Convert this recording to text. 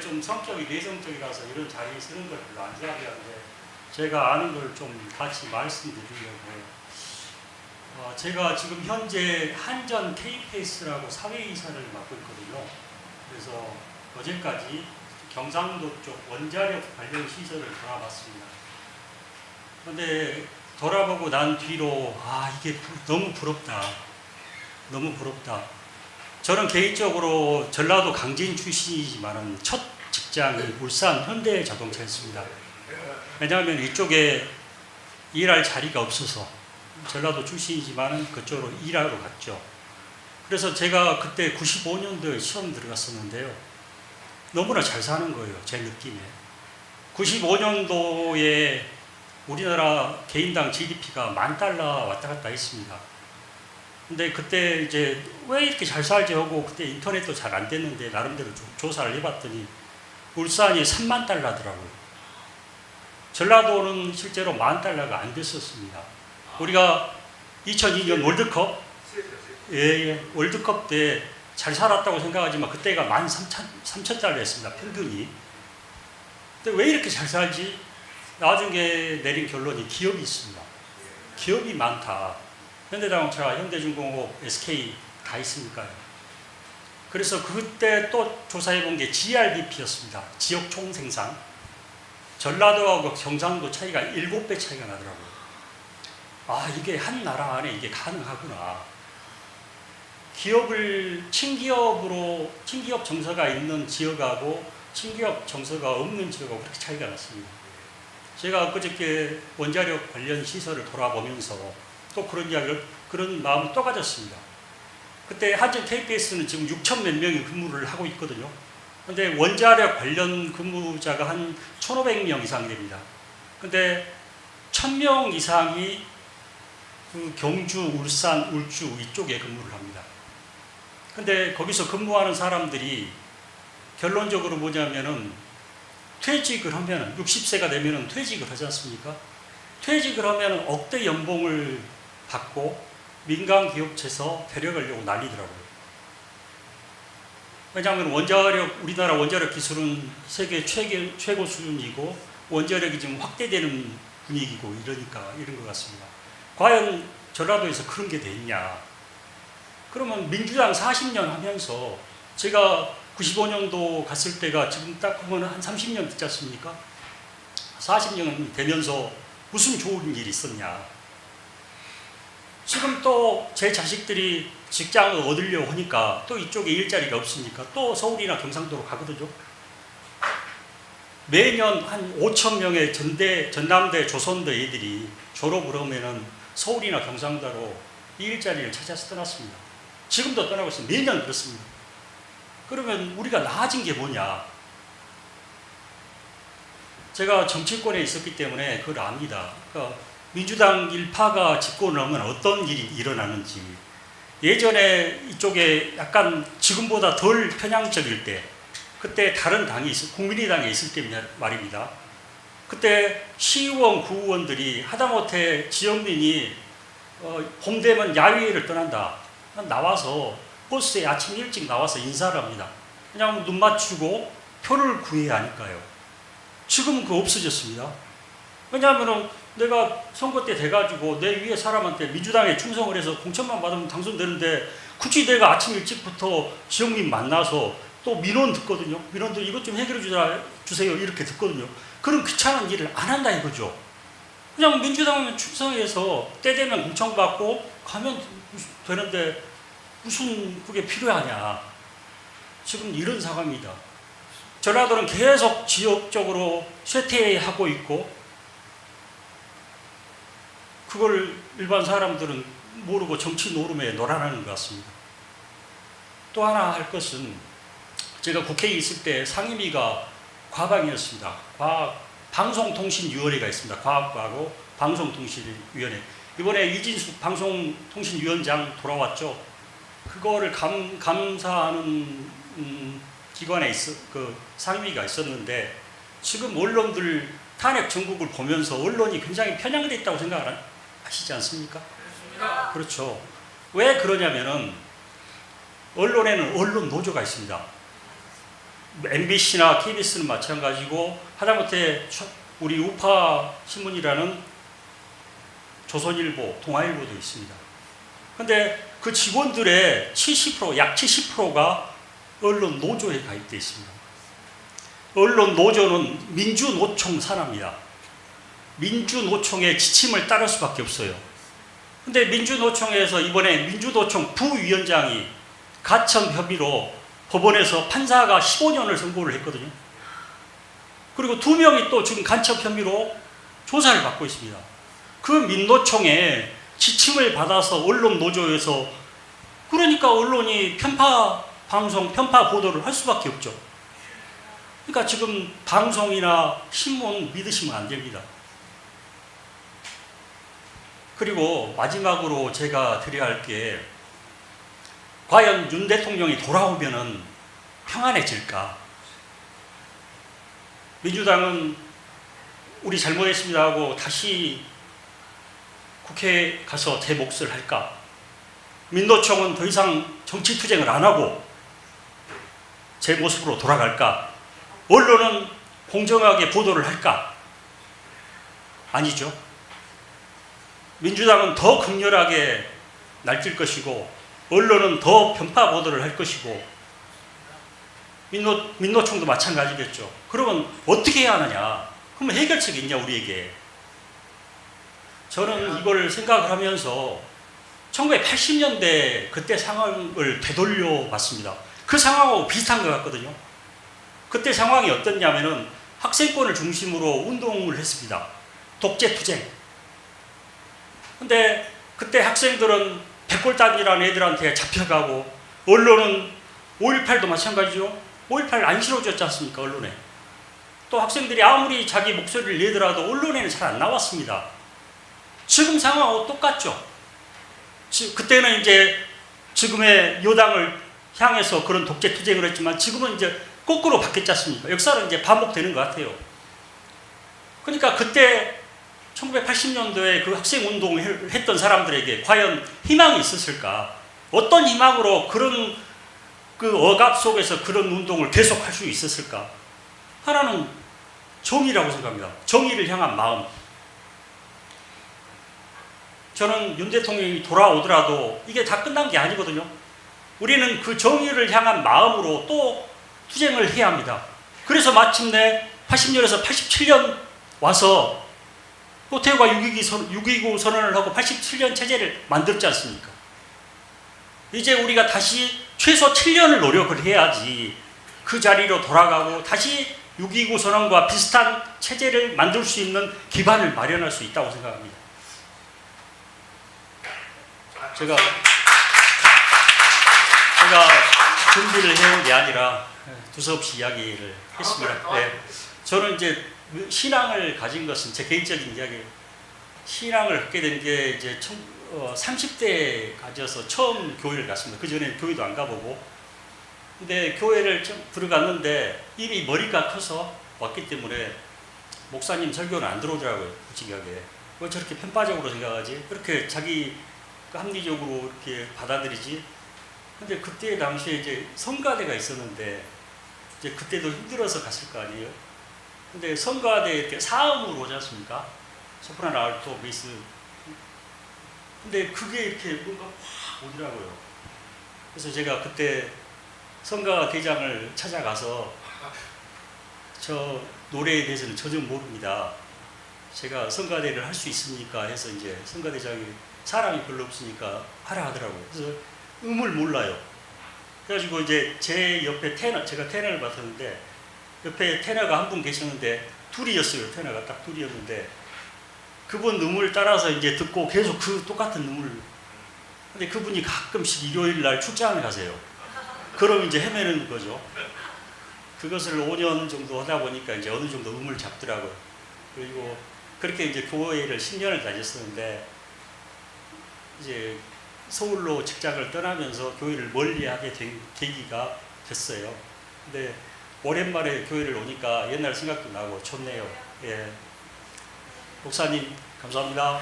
좀 성격이 내성적이라서 이런 자리에 서는 걸 별로 안 좋아하게 하는데 제가 아는 걸 좀 같이 말씀드리려고 어, 제가 지금 현재 한전 KPS라고 사회이사를 맡고 있거든요. 그래서 어제까지 경상도 쪽 원자력 관련 시설을 돌아봤습니다. 그런데 돌아보고 난 뒤로 아 이게 부- 너무 부럽다. 너무 부럽다. 저는 개인적으로 전라도 강진 출신이지만은 첫 직장이 울산 현대 자동차였습니다. 왜냐하면 이쪽에 일할 자리가 없어서 전라도 출신이지만은 그쪽으로 일하러 갔죠. 그래서 제가 그때 95년도에 시험 들어갔었는데요. 너무나 잘 사는 거예요. 제 느낌에. 95년도에 우리나라 개인당 GDP가 만 달러 왔다 갔다 했습니다. 근데 그때 이제 왜 이렇게 잘 살지 하고 그때 인터넷도 잘 안 됐는데 나름대로 조- 조사를 해봤더니 울산이 3만 달러더라고요. 전라도는 실제로 만 달러가 안 됐었습니다. 우리가 2002년 월드컵 예, 예, 월드컵 때 잘 살았다고 생각하지만 그때가 13,000 3천 달러였습니다. 평균이. 근데 왜 이렇게 잘 살지? 나중에 내린 결론이 기업이 있습니다. 기업이 많다. 현대자동차, 현대중공업, SK 다 있으니까요. 그래서 그때 또 조사해 본 게 GRBP였습니다. 지역 총생산. 전라도하고 경상도 차이가 7배 차이가 나더라고요. 아, 이게 한 나라 안에 이게 가능하구나. 기업을 친기업으로 친기업 정서가 있는 지역하고 친기업 정서가 없는 지역하고 그렇게 차이가 났습니다. 제가 그저께 원자력 관련 시설을 돌아보면서 또 그런 이야기를 그런 마음을 또 가졌습니다. 그때 한전 KPS는 지금 6천 몇 명이 근무를 하고 있거든요. 근데 원자력 관련 근무자가 한 1,500명 이상 됩니다. 근데 1,000명 이상이 그 경주, 울산, 울주 이쪽에 근무를 합니다. 근데 거기서 근무하는 사람들이 결론적으로 뭐냐면은 퇴직을 하면은 60세가 되면은 퇴직을 하지 않습니까? 퇴직을 하면은 억대 연봉을 받고 민간 기업체에서 데려가려고 난리더라고요. 왜냐하면 원자력 우리나라 원자력 기술은 세계 최고, 최고 수준이고 원자력이 지금 확대되는 분위기고 이러니까 이런 것 같습니다. 과연 전라도에서 그런 게 됐냐? 그러면 민주당 40년 하면서 제가 95년도 갔을 때가 지금 딱 보면 한 30년 됐지 않습니까? 40년 되면서 무슨 좋은 일이 있었냐? 지금 또 제 자식들이 직장을 얻으려고 하니까 또 이쪽에 일자리가 없으니까 또 서울이나 경상도로 가거든요. 매년 한 5천 명의 전대, 전남대, 조선대 애들이 졸업을 하면은 서울이나 경상도로 일자리를 찾아서 떠났습니다. 지금도 떠나고 있습니다. 매년 그렇습니다. 그러면 우리가 나아진 게 뭐냐? 제가 정치권에 있었기 때문에 그걸 압니다. 그러니까 민주당 일파가 집권을 하면 어떤 일이 일어나는지 예전에 이쪽에 약간 지금보다 덜 편향적일 때 그때 다른 당이 있, 국민의당에 있을 때 말입니다. 그때 시의원, 구의원들이 하다못해 지역민이 어, 봄 되면 야외를 떠난다. 나와서 버스에 아침 일찍 나와서 인사를 합니다. 그냥 눈 맞추고 표를 구해야 하니까요. 지금은 그거 없어졌습니다. 왜냐하면 내가 선거 때 돼가지고 내 위에 사람한테 민주당에 충성을 해서 공천만 받으면 당선되는데 굳이 내가 아침 일찍부터 지역민 만나서 또 민원 듣거든요. 민원도 이것 좀 해결해 주자, 주세요. 이렇게 듣거든요. 그런 귀찮은 일을 안 한다 이거죠. 그냥 민주당은 충성해서 때 되면 공천받고 가면 되는데 무슨 그게 필요하냐. 지금 이런 상황입니다. 전라도는 계속 지역적으로 쇠퇴하고 있고 그걸 일반 사람들은 모르고 정치 노름에 놀아나는 것 같습니다. 또 하나 할 것은 제가 국회에 있을 때 상임위가 과방이었습니다. 과학 방송통신위원회가 있습니다. 과학과하고 방송통신위원회. 이번에 이진숙 방송통신위원장 돌아왔죠. 그거를 감, 감사하는 음, 기관에 있어 그 상임위가 있었는데 지금 언론들 탄핵 정국을 보면서 언론이 굉장히 편향됐다고 생각 하시지 않습니까? 그렇죠. 왜 그러냐면은 언론에는 언론 노조가 있습니다. MBC나 KBS는 마찬가지고 하다못해 초- 우리 우파 신문이라는 조선일보, 동아일보도 있습니다. 근데 그 직원들의 70%, 약 70%가 언론 노조에 가입되어 있습니다. 언론 노조는 민주노총 산하입니다. 민주노총의 지침을 따를 수밖에 없어요. 근데 민주노총에서 이번에 민주노총 부위원장이 가천 협의로 법원에서 판사가 15년을 선고를 했거든요. 그리고 두 명이 또 지금 간첩 혐의로 조사를 받고 있습니다. 그 민노총의 지침을 받아서 언론 노조에서 그러니까 언론이 편파 방송, 편파 보도를 할 수밖에 없죠. 그러니까 지금 방송이나 신문 믿으시면 안 됩니다. 그리고 마지막으로 제가 드려야 할 게 과연 윤 대통령이 돌아오면은 평안해질까? 민주당은 우리 잘못했습니다 하고 다시 국회에 가서 제 몫을 할까? 민노총은 더 이상 정치 투쟁을 안 하고 제 모습으로 돌아갈까? 언론은 공정하게 보도를 할까? 아니죠. 민주당은 더 극렬하게 날뛸 것이고 언론은 더 편파 보도를 할 것이고 민노, 민노총도 마찬가지겠죠. 그러면 어떻게 해야 하느냐? 그러면 해결책이 있냐 우리에게? 저는 이걸 생각을 하면서 1980년대 그때 상황을 되돌려 봤습니다. 그 상황하고 비슷한 것 같거든요. 그때 상황이 어떻냐면은 학생권을 중심으로 운동을 했습니다. 독재 투쟁. 근데 그때 학생들은 백골단이라는 애들한테 잡혀가고 언론은 5.18도 마찬가지죠. 5.18 안 실어줬지 않습니까 언론에. 또 학생들이 아무리 자기 목소리를 내더라도 언론에는 잘 안 나왔습니다. 지금 상황하고 똑같죠. 지- 그때는 이제 지금의 여당을 향해서 그런 독재 투쟁을 했지만 지금은 이제 거꾸로 바뀌었지 않습니까? 역사는 이제 반복되는 것 같아요. 그러니까 그때 1980년도에 그 학생 운동을 했던 사람들에게 과연 희망이 있었을까? 어떤 희망으로 그런 그 억압 속에서 그런 운동을 계속할 수 있었을까? 하나는 정의라고 생각합니다. 정의를 향한 마음. 저는 윤 대통령이 돌아오더라도 이게 다 끝난 게 아니거든요. 우리는 그 정의를 향한 마음으로 또 투쟁을 해야 합니다. 그래서 마침내 80년에서 87년 와서 또 태우가 6.29 선, 6.29 선언을 하고 87년 체제를 만들지 않습니까? 이제 우리가 다시 최소 7년을 노력을 해야지 그 자리로 돌아가고 다시 6.29 선언과 비슷한 체제를 만들 수 있는 기반을 마련할 수 있다고 생각합니다. 제가 제가 준비를 해온 게 아니라 두서없이 이야기를 했습니다. 네. 저는 이제 신앙을 가진 것은 제 개인적인 이야기예요. 신앙을 갖게 된 게 이제 청, 어, 30대 가져서 처음 교회를 갔습니다. 그 전에 교회도 안 가보고. 근데 교회를 좀 들어갔는데 이미 머리가 커서 왔기 때문에 목사님 설교는 안 들어오더라고요. 솔직하게. 왜 저렇게 편파적으로 생각하지? 그렇게 자기 합리적으로 이렇게 받아들이지? 근데 그때 당시에 이제 성가대가 있었는데 이제 그때도 힘들어서 갔을 거 아니에요? 근데 성가대 이렇게 사음으로 오지 않습니까? 소프라노, 알토, 베이스. 근데 그게 이렇게 뭔가 확 오더라고요. 그래서 제가 그때 성가 대장을 찾아가서 저 노래에 대해서는 전혀 모릅니다. 제가 성가대를 할 수 있습니까? 해서 이제 성가대장이 사람이 별로 없으니까 하라 하더라고요. 그래서 음을 몰라요. 그래가지고 이제 제 옆에 테너, 제가 테너를 맡았는데 옆에 테너가 한 분 계셨는데 둘이었어요. 테너가 딱 둘이었는데 그분 음을 따라서 이제 듣고 계속 그 똑같은 음을 근데 그분이 가끔씩 일요일 날 출장을 가세요. 그럼 이제 헤매는 거죠. 그것을 5년 정도 하다 보니까 이제 어느 정도 음을 잡더라고요. 그리고 그렇게 이제 교회를 10년을 다녔었는데 이제 서울로 직장을 떠나면서 교회를 멀리 하게 된 계기가 됐어요. 근데 오랜만에 교회를 오니까 옛날 생각도 나고 좋네요. 예. 목사님 감사합니다.